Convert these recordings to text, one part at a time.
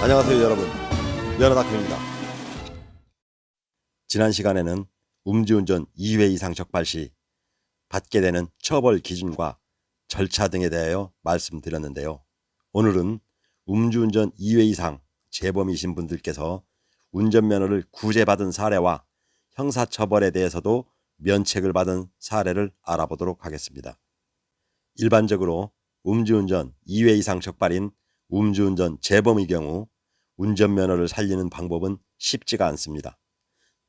안녕하세요 여러분. 면허다큐입니다. 지난 시간에는 음주운전 2회 이상 적발 시 받게 되는 처벌 기준과 절차 등에 대하여 말씀드렸는데요. 오늘은 음주운전 2회 이상 재범이신 분들께서 운전면허를 구제받은 사례와 형사처벌에 대해서도 면책을 받은 사례를 알아보도록 하겠습니다. 일반적으로 음주운전 2회 이상 적발인 음주운전 재범의 경우 운전면허를 살리는 방법은 쉽지가 않습니다.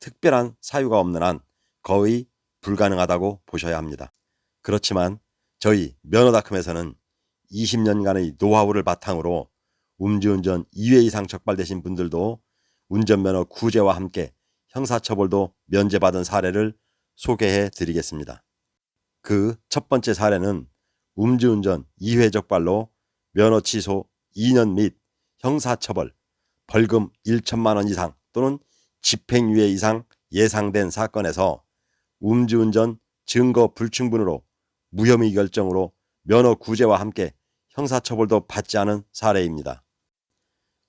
특별한 사유가 없는 한 거의 불가능하다고 보셔야 합니다. 그렇지만 저희 면허닷컴에서는 20년간의 노하우를 바탕으로 음주운전 2회 이상 적발되신 분들도 운전면허 구제와 함께 형사처벌도 면제받은 사례를 소개해 드리겠습니다. 그 첫 번째 사례는 음주운전 2회 적발로 면허 취소 2년 및 형사처벌, 벌금 1천만 원 이상 또는 집행유예 이상 예상된 사건에서 음주운전 증거 불충분으로 무혐의 결정으로 면허 구제와 함께 형사처벌도 받지 않은 사례입니다.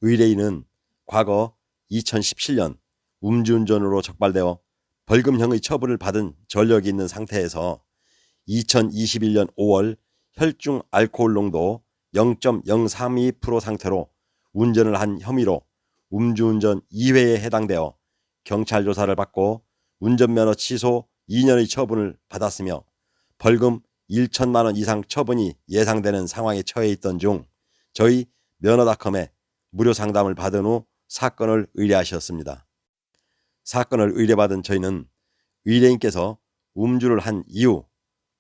의뢰인은 과거 2017년 음주운전으로 적발되어 벌금형의 처분을 받은 전력이 있는 상태에서 2021년 5월 혈중 알코올 농도 0.032% 상태로 운전을 한 혐의로 음주운전 2회에 해당되어 경찰 조사를 받고 운전면허 취소 2년의 처분을 받았으며 벌금 1천만 원 이상 처분이 예상되는 상황에 처해 있던 중 저희 면허닷컴에 무료 상담을 받은 후 사건을 의뢰하셨습니다. 사건을 의뢰받은 저희는 의뢰인께서 음주를 한 이후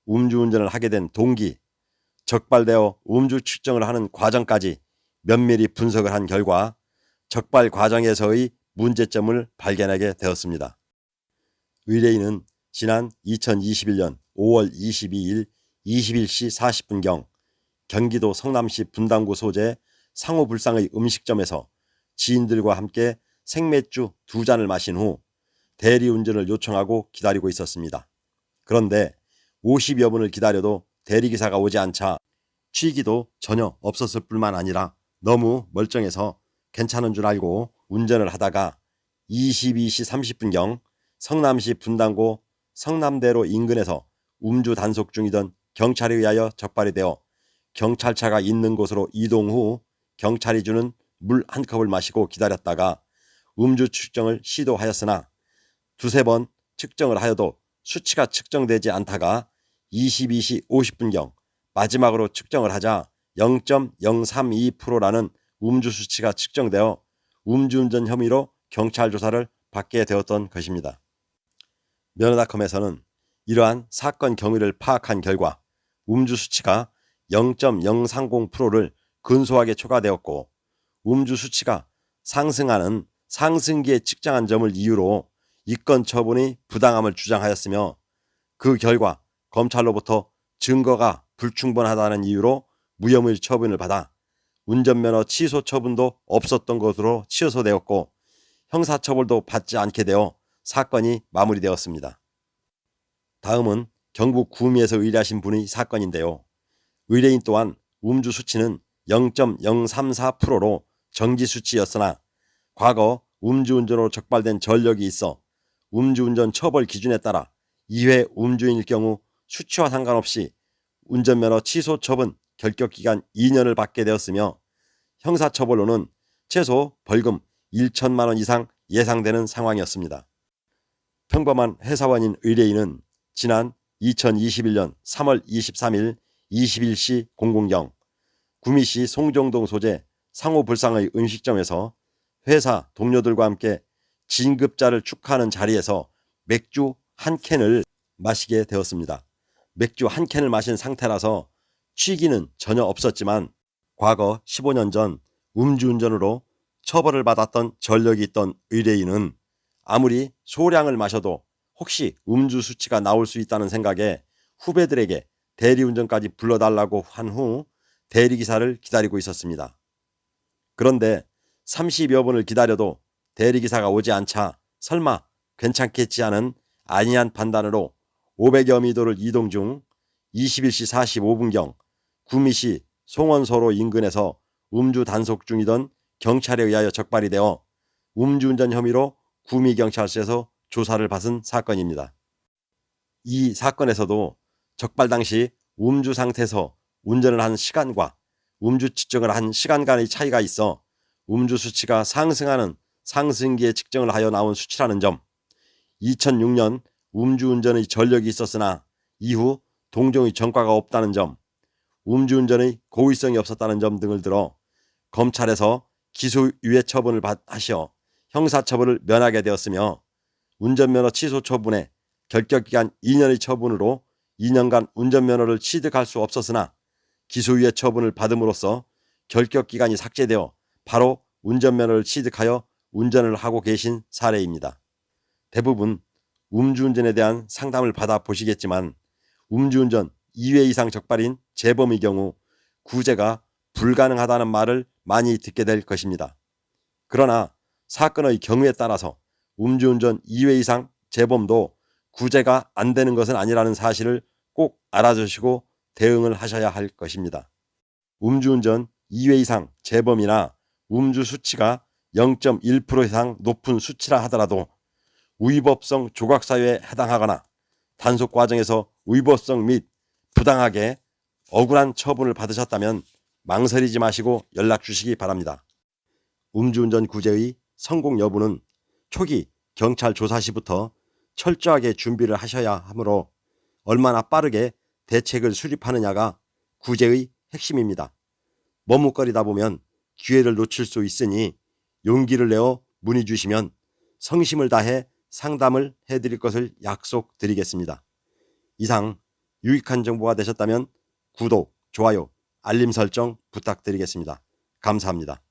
음주운전을 하게 된 동기, 적발되어 음주 측정을 하는 과정까지 면밀히 분석을 한 결과 적발 과정에서의 문제점을 발견하게 되었습니다. 의뢰인은 지난 2021년 5월 22일 21시 40분경 경기도 성남시 분당구 소재 상호불상의 음식점에서 지인들과 함께 생맥주 두 잔을 마신 후 대리운전을 요청하고 기다리고 있었습니다. 그런데 50여 분을 기다려도 대리기사가 오지 않자 취기도 전혀 없었을 뿐만 아니라 너무 멀쩡해서 괜찮은 줄 알고 운전을 하다가 22시 30분경 성남시 분당구 성남대로 인근에서 음주 단속 중이던 경찰에 의하여 적발이 되어 경찰차가 있는 곳으로 이동 후 경찰이 주는 물 한 컵을 마시고 기다렸다가 음주 측정을 시도하였으나 두세 번 측정을 하여도 수치가 측정되지 않다가 22시 50분경 마지막으로 측정을 하자 0.032%라는 음주 수치가 측정되어 음주운전 혐의로 경찰 조사를 받게 되었던 것입니다. 면허닷컴에서는 이러한 사건 경위를 파악한 결과 음주 수치가 0.030%를 근소하게 초과되었고 음주 수치가 상승하는 상승기에 측정한 점을 이유로 이건 처분이 부당함을 주장하였으며 그 결과 검찰로부터 증거가 불충분하다는 이유로 무혐의 처분을 받아 운전면허 취소 처분도 없었던 것으로 취소되었고 형사처벌도 받지 않게 되어 사건이 마무리되었습니다. 다음은 경북 구미에서 의뢰하신 분의 사건인데요. 의뢰인 또한 음주 수치는 0.034%로 정지 수치였으나 과거 음주운전으로 적발된 전력이 있어 음주운전 처벌 기준에 따라 2회 음주인일 경우 수치와 상관없이 운전면허 취소 처분 결격 기간 2년을 받게 되었으며 형사처벌로는 최소 벌금 1천만 원 이상 예상되는 상황이었습니다. 평범한 회사원인 의뢰인은 지난 2021년 3월 23일 21시 00경 구미시 송정동 소재 상호불상의 음식점에서 회사 동료들과 함께 진급자를 축하하는 자리에서 맥주 한 캔을 마시게 되었습니다. 맥주 한 캔을 마신 상태라서 취기는 전혀 없었지만 과거 15년 전 음주운전으로 처벌을 받았던 전력이 있던 의뢰인은 아무리 소량을 마셔도 혹시 음주 수치가 나올 수 있다는 생각에 후배들에게 대리운전까지 불러달라고 한 후 대리기사를 기다리고 있었습니다. 그런데 30여 분을 기다려도 대리기사가 오지 않자 설마 괜찮겠지 하는 안이한 판단으로 500여 미터를 이동 중 21시 45분경 구미시 송원서로 인근에서 음주 단속 중이던 경찰에 의하여 적발이 되어 음주운전 혐의로 구미경찰서에서 조사를 받은 사건입니다. 이 사건에서도 적발 당시 음주 상태에서 운전을 한 시간과 음주 측정을 한 시간 간의 차이가 있어 음주 수치가 상승하는 상승기에 측정을 하여 나온 수치라는 점, 2006년 음주운전의 전력이 있었으나 이후 동종의 전과가 없다는 점, 음주운전의 고의성이 없었다는 점 등을 들어 검찰에서 기소유예 처분을 받하시어 형사처벌을 면하게 되었으며 운전면허 취소 처분에 결격기간 2년의 처분으로 2년간 운전면허를 취득할 수 없었으나 기소유예 처분을 받음으로써 결격기간이 삭제되어 바로 운전면허를 취득하여 운전을 하고 계신 사례입니다. 대부분 음주운전에 대한 상담을 받아 보시겠지만 음주운전 2회 이상 적발인 재범의 경우 구제가 불가능하다는 말을 많이 듣게 될 것입니다. 그러나 사건의 경우에 따라서 음주운전 2회 이상 재범도 구제가 안 되는 것은 아니라는 사실을 꼭 알아주시고 대응을 하셔야 할 것입니다. 음주운전 2회 이상 재범이나 음주 수치가 0.1% 이상 높은 수치라 하더라도 위법성 조각사유에 해당하거나 단속 과정에서 위법성 및 부당하게 억울한 처분을 받으셨다면 망설이지 마시고 연락 주시기 바랍니다. 음주운전 구제의 성공 여부는 초기 경찰 조사 시부터 철저하게 준비를 하셔야 하므로 얼마나 빠르게 대책을 수립하느냐가 구제의 핵심입니다. 머뭇거리다 보면 기회를 놓칠 수 있으니 용기를 내어 문의 주시면 성심을 다해 상담을 해드릴 것을 약속드리겠습니다. 이상 유익한 정보가 되셨다면 구독, 좋아요, 알림 설정 부탁드리겠습니다. 감사합니다.